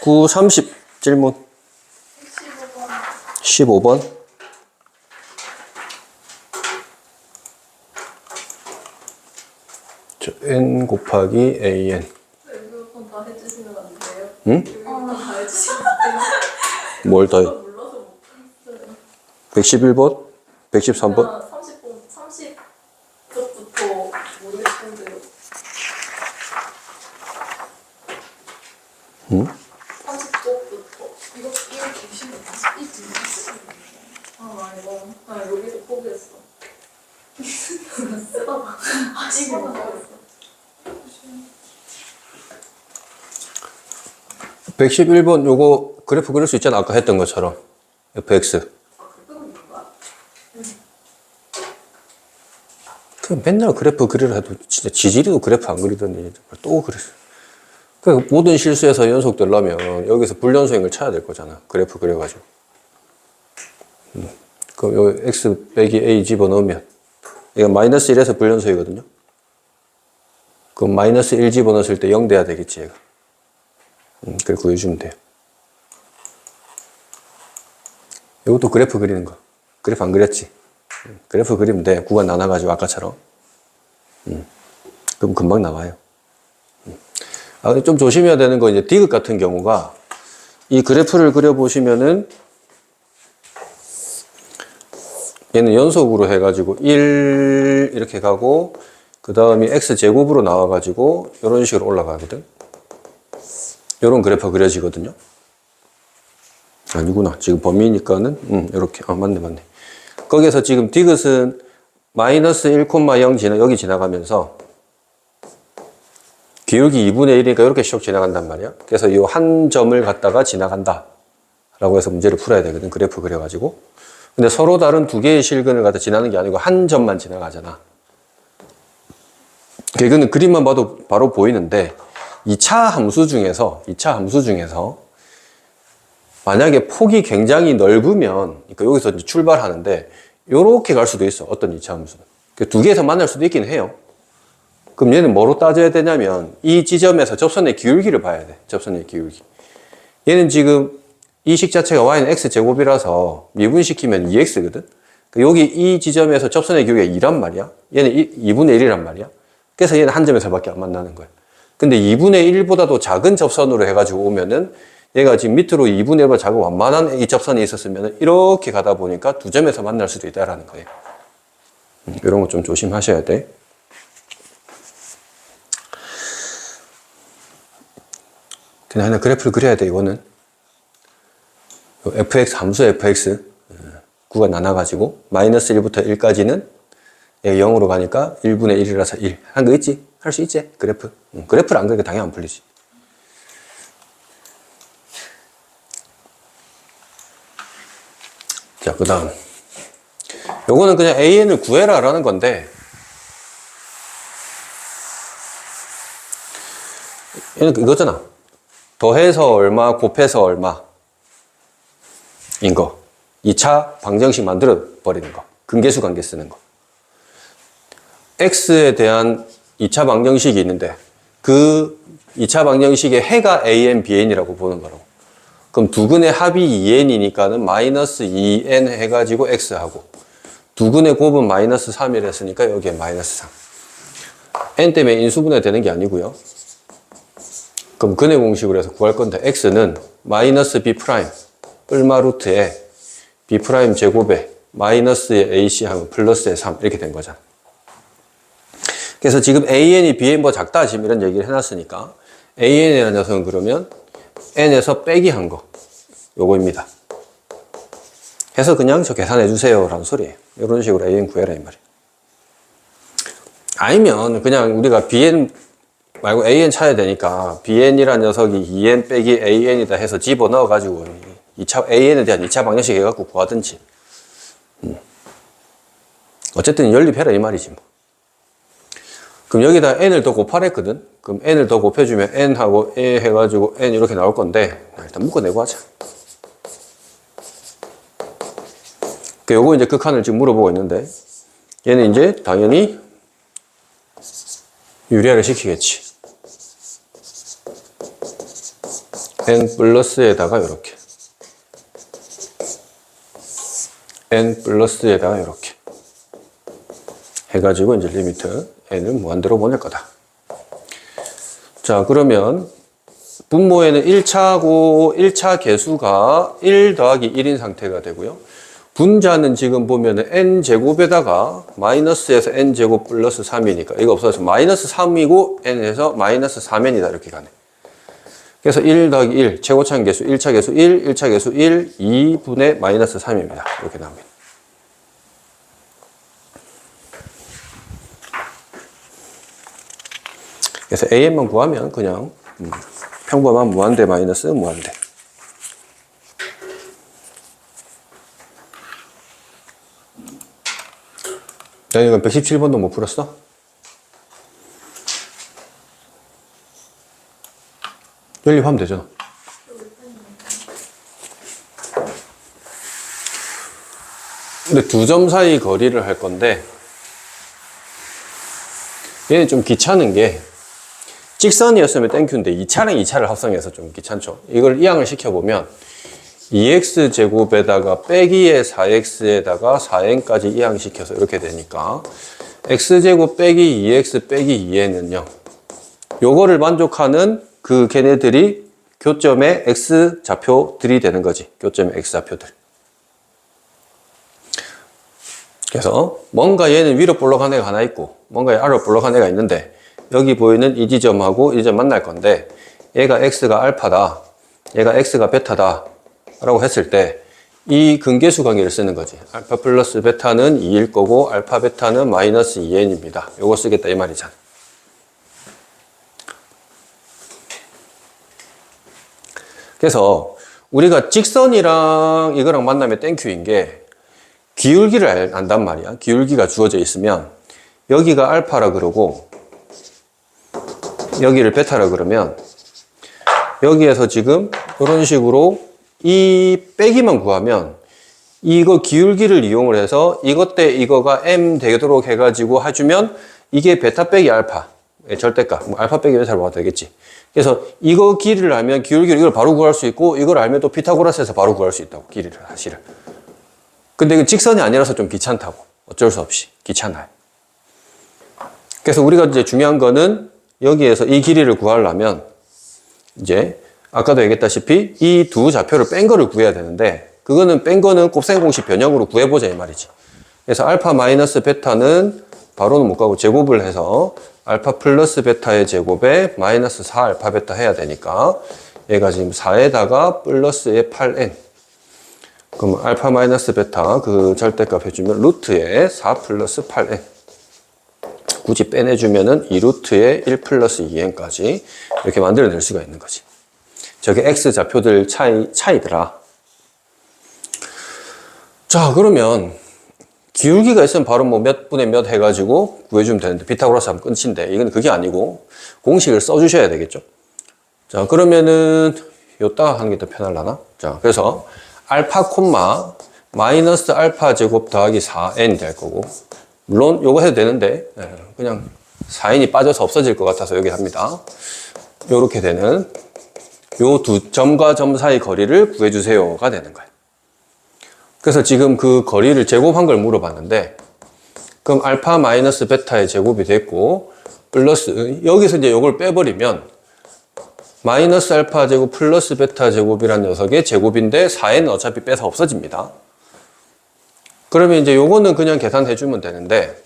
9, 30 질문 15번 15번 저 n 곱하기 an 이거 다 해주시면 안 돼요? 응? 이거 다 해주시면 안 돼요? 뭘 더 해? 111번? 113번? 30분 30쪽부터 응? 계시면 이 뒤에 아, 이거. 아, 여기서 포기했어. 쓰다가. 아, 이거는 하겠어. 111번 요거 그래프 그릴 수 있잖아. 아까 했던 것처럼. fx. 그 맨날 그래프 그리려 해도 진짜 지지리도 그래프 안 그리더니 또 그랬어. 그 모든 실수에서 연속되려면 여기서 불연소행을 쳐야 될 거잖아. 그래프 그려가지고. 음. 그럼 요 x 빼기 a 집어넣으면 이거 마이너스 1에서 불연소이거든요. 그럼 마이너스 1 집어넣었을 때 0 돼야 되겠지 얘가. 음, 그래 구해주면 돼요. 이것도 그래프 그리는 거. 그래프 안 그렸지? 음, 그래프 그리면 돼. 구간 나눠가지고 아까처럼. 음, 그럼 금방 나와요. 음. 아, 좀 조심해야 되는 거 이제 디귿 같은 경우가 이 그래프를 그려보시면은 얘는 연속으로 해가지고 1 이렇게 가고 그 다음이 x 제곱으로 나와가지고 이런 식으로 올라가거든. 이런 그래프 그려지거든요. 아니구나. 지금 범위니까는 음, 이렇게 아 맞네 맞네. 거기서 지금 디귿은 마이너스 1,0 지나 여기 지나가면서 기울기 2분의 1이니까 이렇게 슉 지나간단 말이야. 그래서 이 한 점을 갖다가 지나간다. 라고 해서 문제를 풀어야 되거든. 그래프 그려가지고. 근데 서로 다른 두 개의 실근을 갖다 지나는 게 아니고 한 점만 지나가잖아. 이거는 그림만 봐도 바로 보이는데 2차 함수 중에서 2차 함수 중에서 만약에 폭이 굉장히 넓으면 그러니까 여기서 이제 출발하는데 이렇게 갈 수도 있어. 어떤 2차 함수는. 그두 개에서 만날 수도 있긴 해요. 그럼 얘는 뭐로 따져야 되냐면 이 지점에서 접선의 기울기를 봐야 돼. 접선의 기울기. 얘는 지금 이 식 자체가 y는 x 제곱이라서 미분시키면 2x거든. 여기 이 지점에서 접선의 기울기가 2란 말이야. 얘는 2분의 1이란 말이야. 그래서 얘는 한 점에서밖에 안 만나는 거야. 근데 2분의 1보다도 작은 접선으로 해가지고 오면은 얘가 지금 밑으로 2분의 1보다 작은 완만한 이 접선이 있었으면 이렇게 가다 보니까 두 점에서 만날 수도 있다라는 거예요. 음, 이런 거 좀 조심하셔야 돼. 그냥 하나 그래프를 그려야 돼, 이거는. 요 fx, 함수 fx. 어, 구가 나눠가지고, 마이너스 1부터 1까지는 얘가 0으로 가니까 1분의 1이라서 1. 한 거 있지? 할 수 있지? 그래프. 응, 그래프를 안 그리니까 당연히 안 풀리지. 자, 그 다음. 요거는 그냥 AN을 구해라 라는 건데, 이거잖아. 더해서 얼마, 곱해서 얼마. 인 거. 2차 방정식 만들어 버리는 거. 근계수 관계 쓰는 거. x에 대한 2차 방정식이 있는데 그 2차 방정식의 해가 an, bn이라고 보는 거라고. 그럼 두 근의 합이 2n이니까는 마이너스 2n 해가지고 x하고 두 근의 곱은 마이너스 3이랬으니까 여기에 마이너스 3. n 때문에 인수분해 되는 게 아니고요. 그럼 근의 공식으로 해서 구할 건데 x는 마이너스 b 프라임 뿔마 루트에 b 프라임 제곱에 마이너스의 ac 하면 플러스의 3 이렇게 된 거잖아. 그래서 지금 an이 bn보다 작다 지금 이런 얘기를 해놨으니까 an이라는 녀석은 그러면 n에서 빼기 한 거 요거입니다. 해서 그냥 저 계산해 주세요 라는 소리예요. 이런 식으로 an 구해라 이 말이에요. 아니면 그냥 우리가 bn 말고 an 찾아야 되니까 bn이라는 녀석이 2n 빼기 an이다 해서 집어넣어 가지고 2차 an에 대한 2차 방정식 해갖고 구하든지 음. 어쨌든 연립해라 이 말이지 뭐. 그럼 여기다 n을 더 곱하랬거든 그럼 n을 더 곱해주면 n하고 a 해가지고 n 이렇게 나올 건데 일단 묶어내고 하자 그 요거 이제 극한을 지금 물어보고 있는데 얘는 이제 당연히 유리화를 시키겠지. n 플러스에다가 이렇게 n 플러스에다가 이렇게 해가지고 이제 리미트 n을 무한대로 보낼 거다. 자 그러면 분모에는 1차고 1차 개수가 1 더하기 1인 상태가 되고요. 분자는 지금 보면은 n 제곱에다가 마이너스에서 n 제곱 플러스 3이니까 이거 없어서 마이너스 3이고 n에서 마이너스 4면이다 이렇게 가네. 그래서 1 더하기 1 최고차항 개수 1차 개수 1, 1차 개수 1, 2분의 마이너스 3입니다. 이렇게 나옵니다. 그래서 an만 구하면 그냥 음, 평범한 무한대 마이너스 무한대. 야, 이건 117번도 못 풀었어? 연립하면 되잖아. 근데 두 점 사이 거리를 할 건데, 얘는 좀 귀찮은 게, 직선이었으면 땡큐인데 2차랑 2차를 합성해서 좀 귀찮죠. 이걸 이항을 시켜보면 2x 제곱에다가 빼기의 4x에다가 4n까지 이항시켜서 이렇게 되니까 x 제곱 빼기 2x 빼기 2n은요. 요거를 만족하는 그 걔네들이 교점의 x 좌표들이 되는 거지. 교점의 x 좌표들. 그래서 뭔가 얘는 위로 볼록한 애가 하나 있고 뭔가 아래로 볼록한 애가 있는데 여기 보이는 이 지점하고 이 지점 만날 건데 얘가 x가 알파다 얘가 x가 베타다 라고 했을 때 이 근계수 관계를 쓰는 거지 알파 플러스 베타는 2일 거고 알파 베타는 마이너스 2n입니다 요거 쓰겠다 이 말이잖아 그래서 우리가 직선이랑 이거랑 만나면 땡큐인 게 기울기를 알- 안단 말이야. 기울기가 주어져 있으면 여기가 알파라 그러고 여기를 베타라 그러면 여기에서 지금 이런 식으로 이 빼기만 구하면 이거 기울기를 이용을 해서 이것 때 이거가 m 되도록 해가지고 해주면 이게 베타 빼기 알파 예, 절대값 뭐 알파 빼기 베타로 봐도 되겠지. 그래서 이거 길이를 알면 기울기를 이걸 바로 구할 수 있고 이걸 알면 또 피타고라스에서 바로 구할 수 있다고 길이를 사실은. 근데 이거 직선이 아니라서 좀 귀찮다고. 어쩔 수 없이 귀찮아요. 그래서 우리가 이제 중요한 거는 여기에서 이 길이를 구하려면 이제 아까도 얘기했다시피 이 두 좌표를 뺀 거를 구해야 되는데 그거는 뺀 거는 곱셈 공식 변형으로 구해보자 이 말이지. 그래서 알파 마이너스 베타는 바로는 못 가고 제곱을 해서 알파 플러스 베타의 제곱에 마이너스 4 알파 베타 해야 되니까 얘가 지금 4에다가 플러스의 8n 그럼 알파 마이너스 베타 그 절대값 해주면 루트에 4 플러스 8n 굳이 빼내주면은 2루트에 1 플러스 2n까지 이렇게 만들어낼 수가 있는 거지. 저게 x 좌표들 차이, 차이더라. 자, 그러면 기울기가 있으면 바로 뭐 몇 분의 몇 해가지고 구해주면 되는데, 비타고라스 하면 끝인데, 이건 그게 아니고 공식을 써주셔야 되겠죠. 자, 그러면은 요따 하는 게 더 편할라나? 자, 그래서 알파 콤마 마이너스 알파 제곱 더하기 4n 될 거고, 물론 요거 해도 되는데 예, 그냥 4n이 빠져서 없어질 것 같아서 여기 합니다. 요렇게 되는 요 두 점과 점 사이 거리를 구해주세요가 되는 거예요. 그래서 지금 그 거리를 제곱한 걸 물어봤는데 그럼 알파 마이너스 베타의 제곱이 됐고 플러스 여기서 이제 요걸 빼버리면 마이너스 알파 제곱 플러스 베타 제곱이라는 녀석의 제곱인데 4n은 어차피 빼서 없어집니다. 그러면 이제 요거는 그냥 계산해 주면 되는데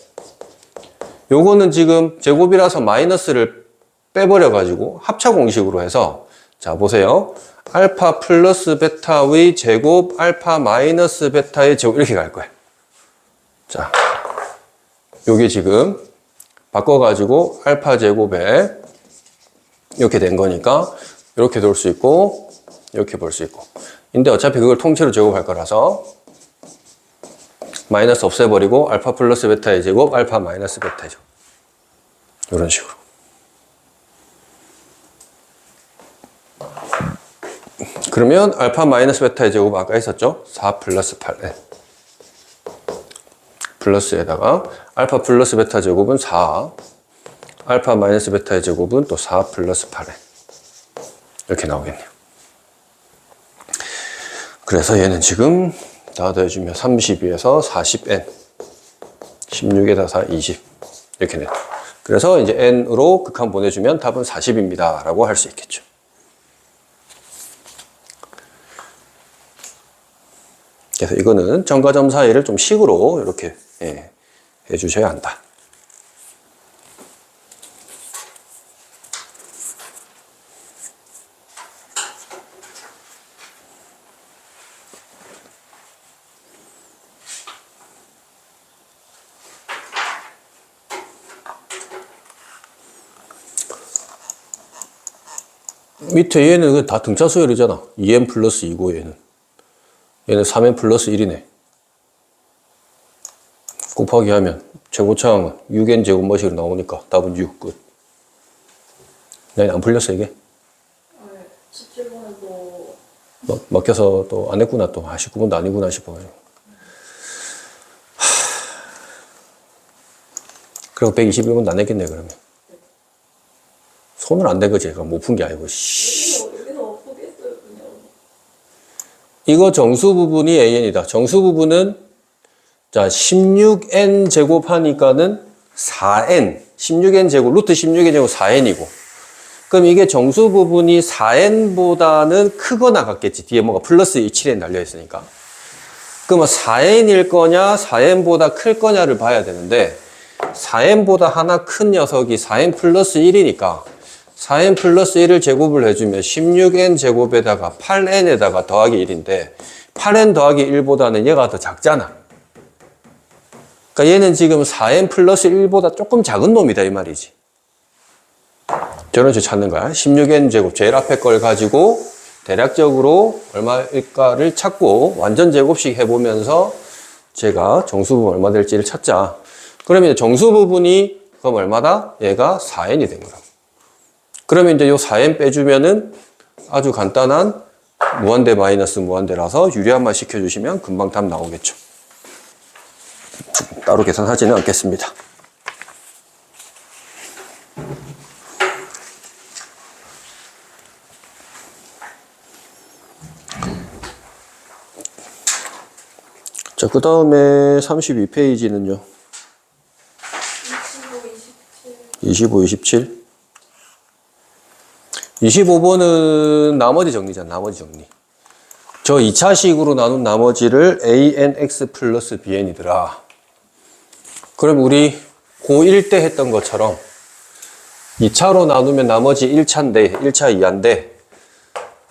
요거는 지금 제곱이라서 마이너스를 빼버려 가지고 합차 공식으로 해서 자 보세요. 알파 플러스 베타의 제곱 알파 마이너스 베타의 제곱. 이렇게 갈 거예요. 자 요게 지금 바꿔 가지고 알파 제곱에 이렇게 된 거니까 이렇게 돌 수 있고 이렇게 볼 수 있고. 근데 어차피 그걸 통째로 제곱할 거라서 마이너스 없애버리고 알파 플러스 베타의 제곱 알파 마이너스 베타의 제곱. 이런 식으로 그러면 알파 마이너스 베타의 제곱 아까 있었죠? 4 플러스 8n 플러스에다가 알파 플러스 베타 제곱은 4 알파 마이너스 베타의 제곱은 또 4 플러스 8n 이렇게 나오겠네요. 그래서 얘는 지금 다 더해주면 32에서 40n 16에다 4 20 이렇게 돼요 그래서 이제 n으로 극한 보내주면 답은 40입니다. 라고 할 수 있겠죠 그래서 이거는 점과 점 사이를 좀 식으로 이렇게 예, 해주셔야 한다. 밑에 얘는 그다 등차 수열이잖아. 2n 플러스 2고 얘는. 얘는 3n 플러스 1이네. 곱하기 하면 제곱차항은 6n 제곱머시로 나오니까 답은 6 끝. 네, 안 풀렸어 이게? 네, 17번은 또 막, 막혀서 또 안 했구나 또. 아, 19번도 아니구나 싶어가지고. 하... 그리고 121번도 안 했겠네 그러면. 손을 안 댄 거지. 그럼 못푼 게 아니고. 씨. 여기서 여기서 포기했어요 그냥. 이거 정수 부분이 an이다. 정수 부분은 자 16n 제곱하니까는 4n 16n 제곱 루트 16n 제곱 4n이고 그럼 이게 정수 부분이 4n보다는 크거나 같겠지. 뒤에 뭐가 플러스 7n 달려 있으니까. 그러면 4n일 거냐 4n보다 클 거냐를 봐야 되는데 4n보다 하나 큰 녀석이 4n 플러스 1이니까 4n 플러스 1을 제곱을 해주면 16n 제곱에다가 8n에다가 더하기 1인데 8n 더하기 1보다는 얘가 더 작잖아. 그러니까 얘는 지금 4n 플러스 1보다 조금 작은 놈이다 이 말이지. 저런 식으로 찾는 거야. 16n 제곱 제일 앞에 걸 가지고 대략적으로 얼마일까를 찾고 완전 제곱씩 해보면서 제가 정수 부분 얼마 될지를 찾자. 그러면 정수 부분이 그럼 얼마다? 얘가 4n이 된 거라고. 그러면 이제 요 4n 빼주면은 아주 간단한 무한대 마이너스 무한대라서 유리한만 시켜주시면 금방 답 나오겠죠. 따로 계산하지는 않겠습니다. 자, 그 다음에 32페이지는요. 25, 27. 25, 27. 25번은 나머지 정리잖아, 나머지 정리. 저 2차식으로 나눈 나머지를 anx 플러스 bn이더라. 그럼 우리 고1 때 했던 것처럼 2차로 나누면 나머지 1차인데, 1차 2차인데,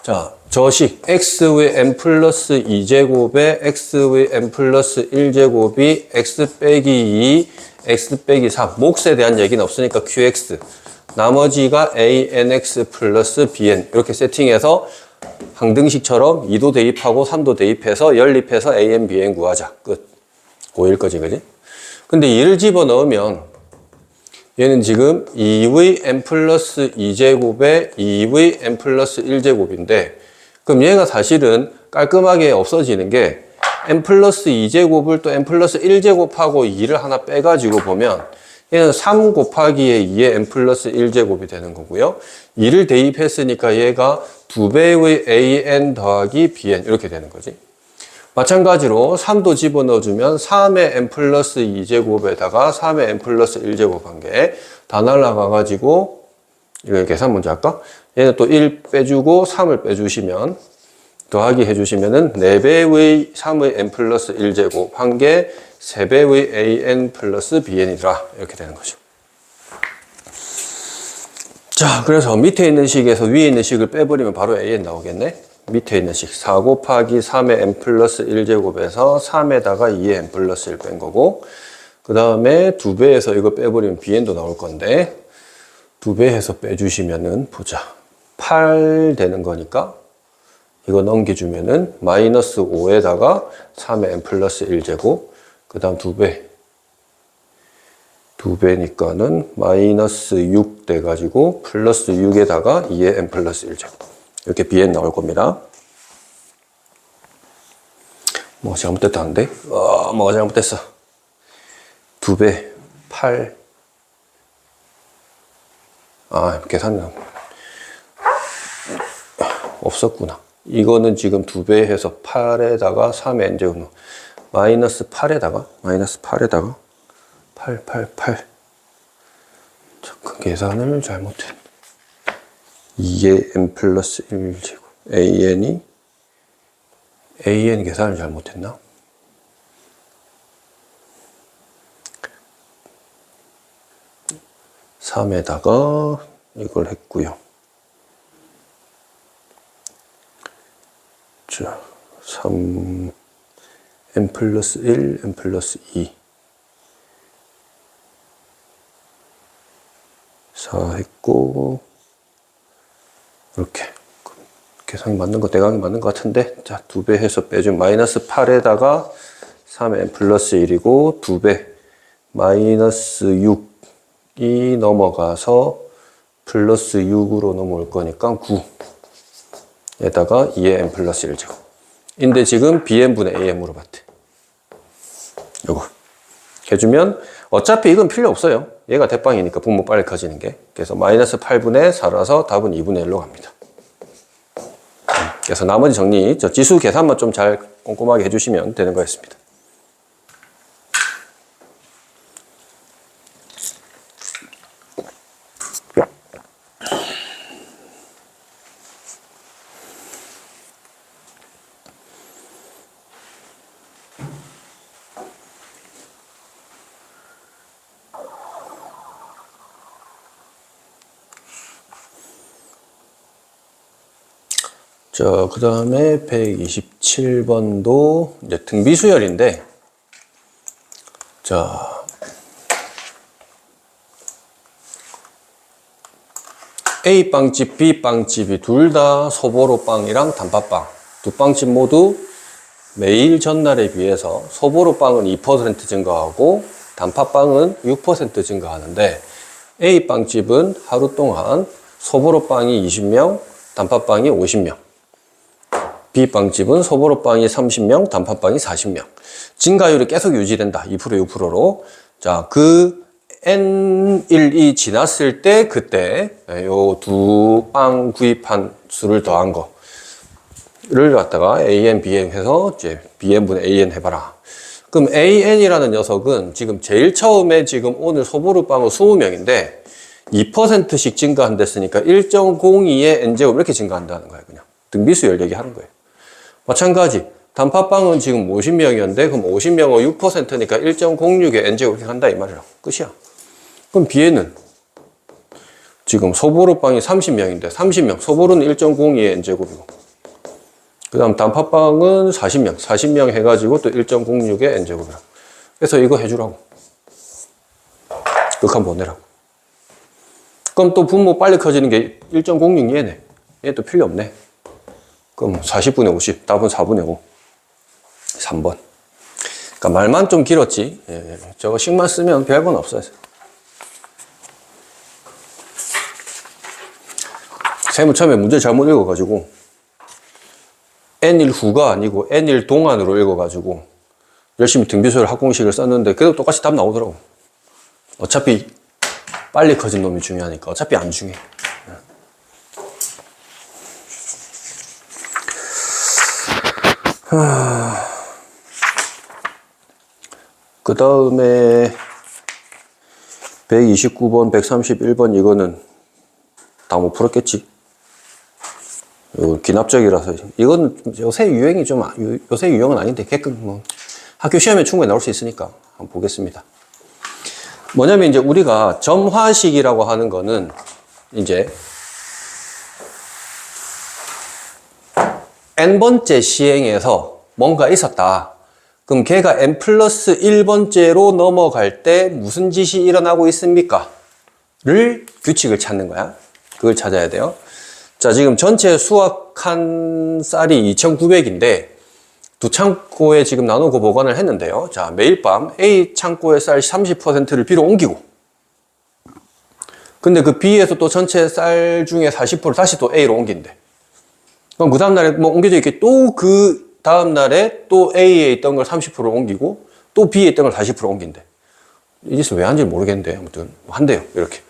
자, 저식 x의 n 플러스 2제곱에 x의 n 플러스 1제곱이 x 빼기 2, x 빼기 3. 몫에 대한 얘기는 없으니까 qx. 나머지가 anx 플러스 bn. 이렇게 세팅해서 항등식처럼 2도 대입하고 3도 대입해서 연립해서 an, bn 구하자. 끝. 고1 거지, 그지? 근데 2를 집어 넣으면 얘는 지금 2의 n 플러스 2제곱에 2의 n 플러스 1제곱인데 그럼 얘가 사실은 깔끔하게 없어지는 게 n 플러스 2제곱을 또 n 플러스 1제곱하고 2를 하나 빼가지고 보면 얘는 3 곱하기에 2의 n 플러스 1제곱이 되는 거고요. 2를 대입했으니까 얘가 2배의 an 더하기 bn 이렇게 되는 거지. 마찬가지로 3도 집어넣어주면 3의 n 플러스 2제곱에다가 3의 n 플러스 1제곱 한 개 다 날라가가지고 이거 계산 먼저 할까? 얘는 또 1 빼주고 3을 빼주시면 더하기 해주시면은 4배의 3의 n 플러스 1제곱 한개 3배의 an 플러스 bn이더라 이렇게 되는 거죠. 자, 그래서 밑에 있는 식에서 위에 있는 식을 빼버리면 바로 an 나오겠네. 밑에 있는 식, 4 곱하기 3의 n 플러스 1제곱에서 3에다가 2의 n 플러스 1 뺀 거고, 그 다음에 2배에서 이거 빼버리면 bn도 나올 건데, 두배 해서 빼주시면은 보자. 8 되는 거니까 이거 넘겨주면은 마이너스 5에다가 3의 n 플러스 1제곱 그 다음 두 배. 두 배니까는 마이너스 6 돼가지고 플러스 6에다가 2의 n 플러스 1제곱 이렇게 bn 나올 겁니다. 뭐 잘못됐다는데? 어, 뭐가 잘못됐어? 두 배, 8. 아, 계산 없었구나. 이거는 지금 두배 해서 8에다가 3의 n제곱 마이너스 8에다가 마이너스 8에다가 8, 8, 8. 잠깐 계산을 잘못했네. 2의 n 플러스 1제곱 an이 an 계산을 잘못했나? 삼에다가 이걸 했고요. 자, 3 n 플러스 1, n 플러스 2 4 했고 이렇게. 계산이 맞는 거 대강이 맞는 것 같은데? 자 두 배 해서 빼주면 마이너스 8에다가 3n 플러스 1이고 두 배 마이너스 6이 넘어가서 플러스 6으로 넘어올 거니까 9에다가 2의 n 플러스 1제곱 인데 지금 bn분의 am 물어봤대. 요거. 해주면 어차피 이건 필요 없어요. 얘가 대빵이니까 분모 빨리 커지는 게. 그래서 마이너스 8분의 4라서 답은 2분의 1로 갑니다. 그래서 나머지 정리, 저 지수 계산만 좀 잘 꼼꼼하게 해주시면 되는 거였습니다. 자, 그 다음에 127번도 이제 등비수열인데, 자, A 빵집, B 빵집이 둘 다 소보로 빵이랑 단팥빵 두 빵집 모두 매일 전날에 비해서 소보로 빵은 2% 증가하고 단팥빵은 6% 증가하는데 A 빵집은 하루 동안 소보로 빵이 20명, 단팥빵이 50명. B빵집은 소보로빵이 30명, 단팥빵이 40명. 증가율이 계속 유지된다. 2% 6%로. 자, 그 N1이 지났을 때 그때 요 두 빵 구입한 수를 더한 거를 갖다가 AN, BN 해서 이제 BN분의 AN 해봐라. 그럼 AN이라는 녀석은 지금 제일 처음에 지금 오늘 소보루빵은 20명인데 2%씩 증가한댔으니까 1.02의 N제곱 이렇게 증가한다는 거예요. 그냥 등비수열 얘기하는 거예요. 마찬가지. 단팥빵은 지금 50명이었는데 그럼 50명을 6%니까 1.06의 n제곱 이렇게 한다 이 말이라고 끝이야. 그럼 B에는 지금 소보루빵이 30명인데 30명 소보루는 1.02의 n제곱이고 그 다음 단팥빵은 40명 40명 해가지고 또 1.06의 n제곱이라고 그래서 이거 해주라고. 극한 보내라고. 그럼 또 분모 빨리 커지는 게 1.06 얘네. 얘 또 필요 없네 그럼 40분의 50, 답은 4분의 5. 3번. 그러니까 말만 좀 길었지. 예, 예. 저거 식만 쓰면 별건 없어요. 세무 처음에 문제 잘못 읽어가지고 N일 후가 아니고 N일 동안으로 읽어가지고 열심히 등비수열 학공식을 썼는데 그래도 똑같이 답 나오더라고. 어차피 빨리 커진 놈이 중요하니까 어차피 안 중요해. 그 다음에 129번, 131번 이거는 다 못 풀었겠지. 이거 기납적이라서 이건 요새 유행이 좀 아- 요- 요새 유형은 아닌데 개끔 뭐 학교 시험에 충분히 나올 수 있으니까 한번 보겠습니다. 뭐냐면 이제 우리가 점화식이라고 하는 거는 이제 n번째 시행에서 뭔가 있었다. 그럼 걔가 n 플러스 1번째로 넘어갈 때 무슨 짓이 일어나고 있습니까? 를 규칙을 찾는 거야. 그걸 찾아야 돼요. 자, 지금 전체 수확한 쌀이 2,900인데 두 창고에 지금 나누고 보관을 했는데요. 자, 매일 밤 A 창고의 쌀 30%를 B로 옮기고 근데 그 B에서 또 전체 쌀 중에 40%를 다시 또 A로 옮긴대. 그럼 그 다음날에 뭐 옮겨져 있게 또 그 다음날에 또 A에 있던 걸 30% 옮기고 또 B에 있던 걸 40% 옮긴대. 이 짓을 왜 하는지 모르겠는데 아무튼 한대요 이렇게.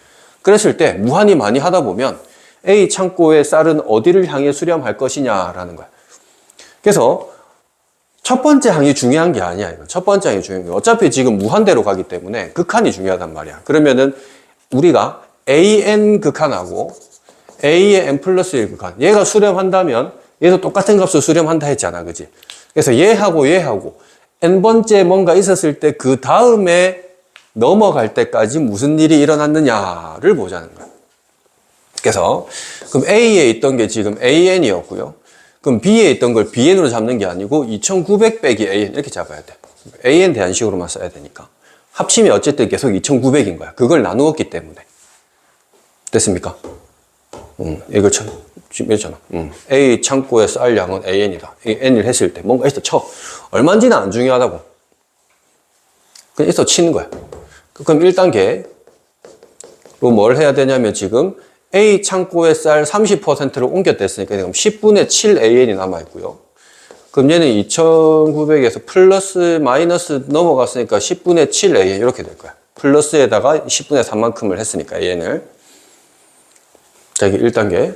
그랬을 때 무한히 많이 하다 보면 A 창고의 쌀은 어디를 향해 수렴할 것이냐라는 거야. 그래서 첫 번째 항이 중요한 게 아니야 이거 첫 번째 항이 중요한 게 어차피 지금 무한대로 가기 때문에 극한이 중요하단 말이야. 그러면은 우리가 AN 극한하고 A의 N 플러스 1 극한 얘가 수렴한다면 얘도 똑같은 값을 수렴한다 했잖아 그지 그래서 얘하고 얘하고 N번째 뭔가 있었을 때 그 다음에 넘어갈 때까지 무슨 일이 일어났느냐를 보자는 거야. 그래서 그럼 A에 있던 게 지금 AN이었고요. 그럼 B에 있던 걸 BN으로 잡는 게 아니고 2900 빼기 AN 이렇게 잡아야 돼. AN 대안식으로만 써야 되니까. 합치면 어쨌든 계속 2900인 거야. 그걸 나누었기 때문에. 됐습니까? 음, 쳐, 지금 이렇잖아. 음, A 창고의 쌀 양은 AN이다. 이 N을 했을 때 뭔가 있어 쳐. 얼마인지는 안 중요하다고. 그냥 있어 치는 거야. 그럼 1단계로 뭘 해야 되냐면 지금 A 창고의 쌀 30%를 옮겼댔으니까 지금 10분의 7 AN이 남아있고요. 그럼 얘는 2900에서 플러스 마이너스 넘어갔으니까 10분의 7 AN 이렇게 될 거야. 플러스에다가 10분의 3만큼을 했으니까 AN을. 자, 이게 1단계.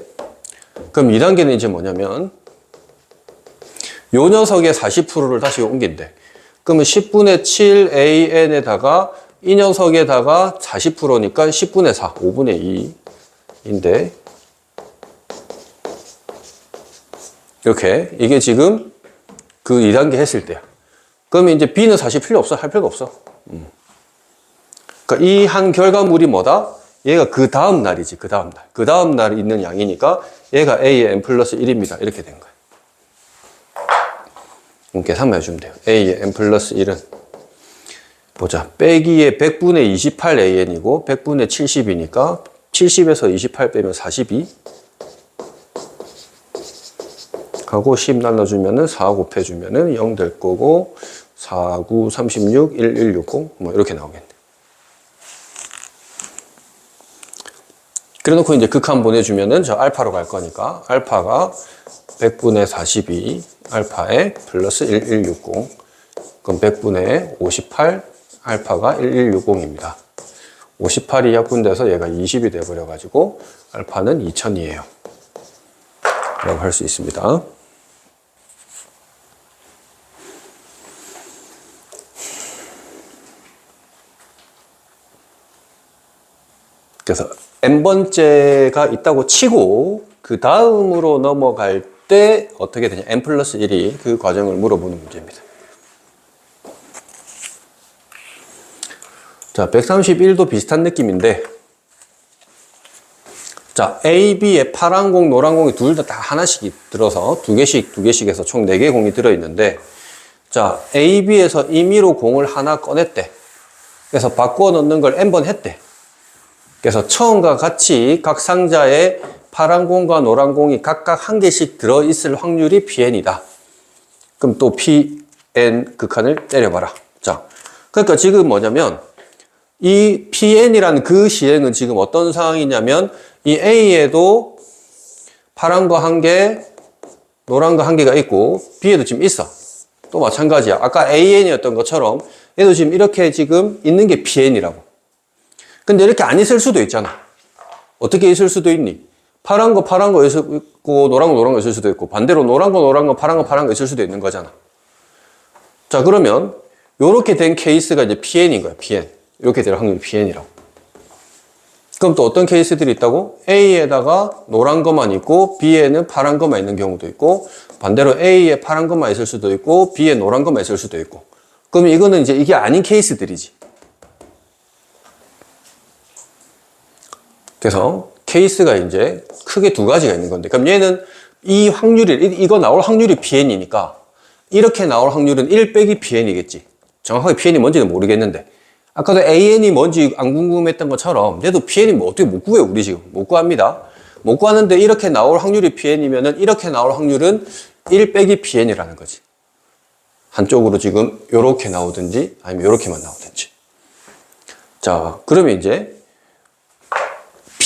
그럼 2단계는 이제 뭐냐면 요 녀석의 40%를 다시 옮긴대. 그러면 10분의 7 AN에다가 이 녀석에다가 40%니까 10분의 4, 5분의 2인데 이렇게 이게 지금 그 2단계 했을 때야. 그러면 이제 B는 사실 필요 없어. 할 필요가 없어. 음. 그러니까 이 한 결과물이 뭐다? 얘가 그 다음 날이지. 그 다음 날. 그 다음 날 있는 양이니까 얘가 A의 n 플러스 1입니다. 이렇게 된 거야. 그럼 계산만 해주면 돼요. A의 n 플러스 1은 보자. 빼기의 100분의 28AN이고 100분의 70이니까 70에서 28 빼면 42 하고 10 나눠주면은 4 곱해주면은 0 될 거고 4, 9, 36, 1, 1, 60 뭐 이렇게 나오겠네. 그래 놓고 이제 극한 보내주면은 저 알파로 갈 거니까 알파가 100분의 42 알파에 플러스 1, 1, 60 그럼 100분의 58 알파가 1160입니다. 58이 약분돼서 얘가 20이 돼버려가지고 알파는 2000이에요. 라고 할 수 있습니다. 그래서 n번째가 있다고 치고 그 다음으로 넘어갈 때 어떻게 되냐 n 플러스 1이 그 과정을 물어보는 문제입니다. 자, 131도 비슷한 느낌인데, 자, A, B에 파란 공, 노란 공이 둘다다 하나씩 들어서 두 개씩, 두 개씩 해서 총 네 개 공이 들어있는데, 자, A, B에서 임의로 공을 하나 꺼냈대. 그래서 바꾸어 놓는 걸 N번 했대. 그래서 처음과 같이 각 상자에 파란 공과 노란 공이 각각 한 개씩 들어있을 확률이 Pn이다. 그럼 또 Pn 극한을 때려봐라. 자, 그러니까 지금 뭐냐면, 이 PN이라는 그 시행은 지금 어떤 상황이냐면 이 A에도 파란 거 한 개, 노란 거 한 개가 있고 B에도 지금 있어. 또 마찬가지야. 아까 AN이었던 것처럼 얘도 지금 이렇게 지금 있는 게 PN이라고. 근데 이렇게 안 있을 수도 있잖아. 어떻게 있을 수도 있니? 파란 거 파란 거 있고 노란 거 노란 거 있을 수도 있고 반대로 노란 거 노란 거 파란 거 파란 거 있을 수도 있는 거잖아. 자 그러면 이렇게 된 케이스가 이제 PN인 거야. PN. 이렇게 될 확률이 PN이라고. 그럼 또 어떤 케이스들이 있다고? A에다가 노란 것만 있고 B에는 파란 것만 있는 경우도 있고 반대로 A에 파란 것만 있을 수도 있고 B에 노란 것만 있을 수도 있고 그럼 이거는 이제 이게 아닌 케이스들이지. 그래서 케이스가 이제 크게 두 가지가 있는 건데 그럼 얘는 이 확률이 이거 나올 확률이 PN이니까 이렇게 나올 확률은 1 빼기 PN이겠지. 정확하게 PN이 뭔지는 모르겠는데. 아까도 AN이 뭔지 안 궁금했던 것처럼 얘도 PN이 뭐 어떻게 못 구해요 우리 지금? 못 구합니다. 못 구하는데 이렇게 나올 확률이 PN이면은 이렇게 나올 확률은 1 빼기 PN이라는 거지. 한쪽으로 지금 요렇게 나오든지 아니면 요렇게만 나오든지. 자 그러면 이제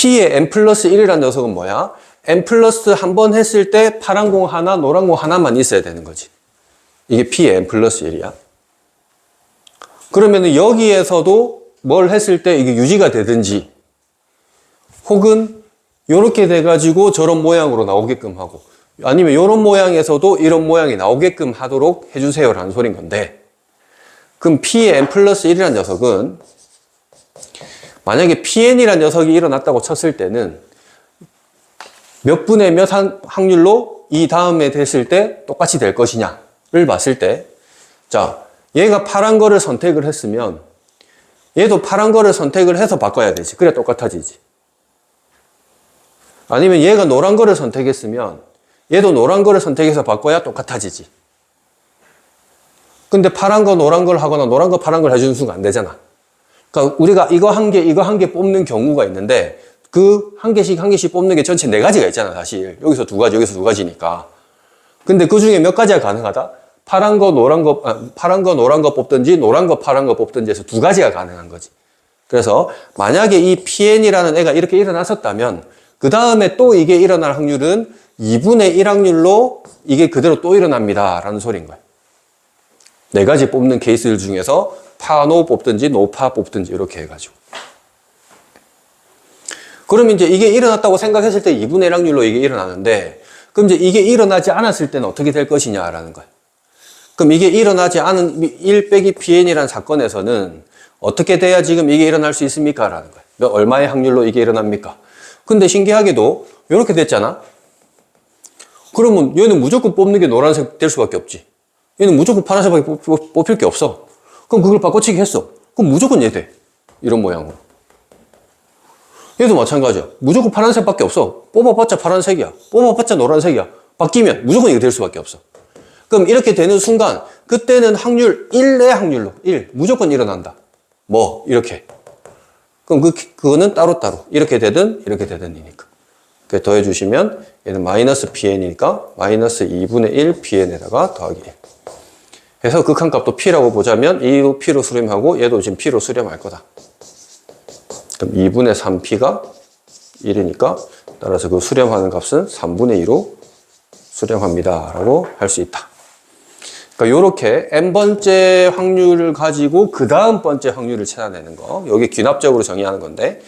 P의 n 플러스 1이라는 녀석은 뭐야? n 플러스 한 번 했을 때 파란 공 하나 노란 공 하나만 있어야 되는 거지 이게 P의 n 플러스 1이야 그러면 여기에서도 뭘 했을 때 이게 유지가 되든지 혹은 이렇게 돼가지고 저런 모양으로 나오게끔 하고 아니면 이런 모양에서도 이런 모양이 나오게끔 하도록 해주세요라는 소린 건데 그럼 P의 n 플러스 1이라는 녀석은 만약에 PN이라는 녀석이 일어났다고 쳤을 때는 몇 분의 몇 한- 확률로 이 다음에 됐을 때 똑같이 될 것이냐를 봤을 때 자, 얘가 파란 거를 선택을 했으면 얘도 파란 거를 선택을 해서 바꿔야 되지. 그래 똑같아지지. 아니면 얘가 노란 거를 선택했으면 얘도 노란 거를 선택해서 바꿔야 똑같아지지. 근데 파란 거 노란 걸 하거나 노란 거 파란 걸 해주는 순간 안 되잖아. 그러니까 우리가 이거 한 개, 이거 한 개 뽑는 경우가 있는데 그 한 개씩 한 개씩 뽑는 게 전체 네 가지가 있잖아, 사실. 여기서 두 가지, 여기서 두 가지니까. 근데 그 중에 몇 가지가 가능하다? 파란 거, 노란 거, 아, 파란 거, 노란 거 뽑든지, 노란 거, 파란 거 뽑든지 해서 두 가지가 가능한 거지. 그래서 만약에 이 PN이라는 애가 이렇게 일어났었다면, 그 다음에 또 이게 일어날 확률은 2분의 1 확률로 이게 그대로 또 일어납니다. 라는 소리인 거야. 네 가지 뽑는 케이스들 중에서 파노 뽑든지 노파 뽑든지 이렇게 해가지고. 그러면 이제 이게 일어났다고 생각했을 때 2분의 1 확률로 이게 일어나는데, 그럼 이제 이게 일어나지 않았을 때는 어떻게 될 것이냐라는 거야. 그럼 이게 일어나지 않은 1 빼기 PN이라는 사건에서는 어떻게 돼야 지금 이게 일어날 수 있습니까? 라는. 몇, 얼마의 확률로 이게 일어납니까? 근데 신기하게도 이렇게 됐잖아? 그러면 얘는 무조건 뽑는 게 노란색 될 수밖에 없지. 얘는 무조건 파란색밖에 뽑힐 게 없어. 그럼 그걸 바꿔치기 했어. 그럼 무조건 얘 돼. 이런 모양으로. 얘도 마찬가지야. 무조건 파란색밖에 없어. 뽑아봤자 파란색이야. 뽑아봤자 노란색이야. 바뀌면 무조건 이게 될 수밖에 없어. 그럼 이렇게 되는 순간 그때는 확률 1의 확률로 1 무조건 일어난다. 뭐 이렇게. 그럼 그 그거는 따로따로 이렇게 되든 이렇게 되든이니까. 그 더해 주시면 얘는 마이너스 pn이니까 마이너스 2분의 1 pn에다가 더하기 1. 해서 극한값도 p라고 보자면 이도 p로 수렴하고 얘도 지금 p로 수렴할 거다. 그럼 2분의 3p가 1이니까 따라서 그 수렴하는 값은 3분의 2로 수렴합니다. 라고 할 수 있다. 그러니까 요렇게 n번째 확률을 가지고 그 다음 번째 확률을 찾아내는 거. 여기 귀납적으로 정의하는 건데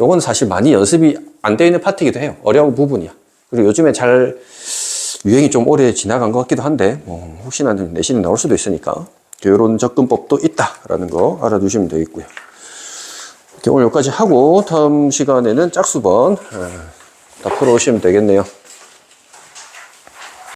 요건 사실 많이 연습이 안 되어 있는 파트이기도 해요. 어려운 부분이야. 그리고 요즘에 잘 유행이 좀 오래 지나간 것 같기도 한데 뭐 혹시나 내신이 나올 수도 있으니까 요런 접근법도 있다라는 거 알아두시면 되겠고요. 오늘 여기까지 하고 다음 시간에는 짝수번 어, 다 풀어오시면 되겠네요.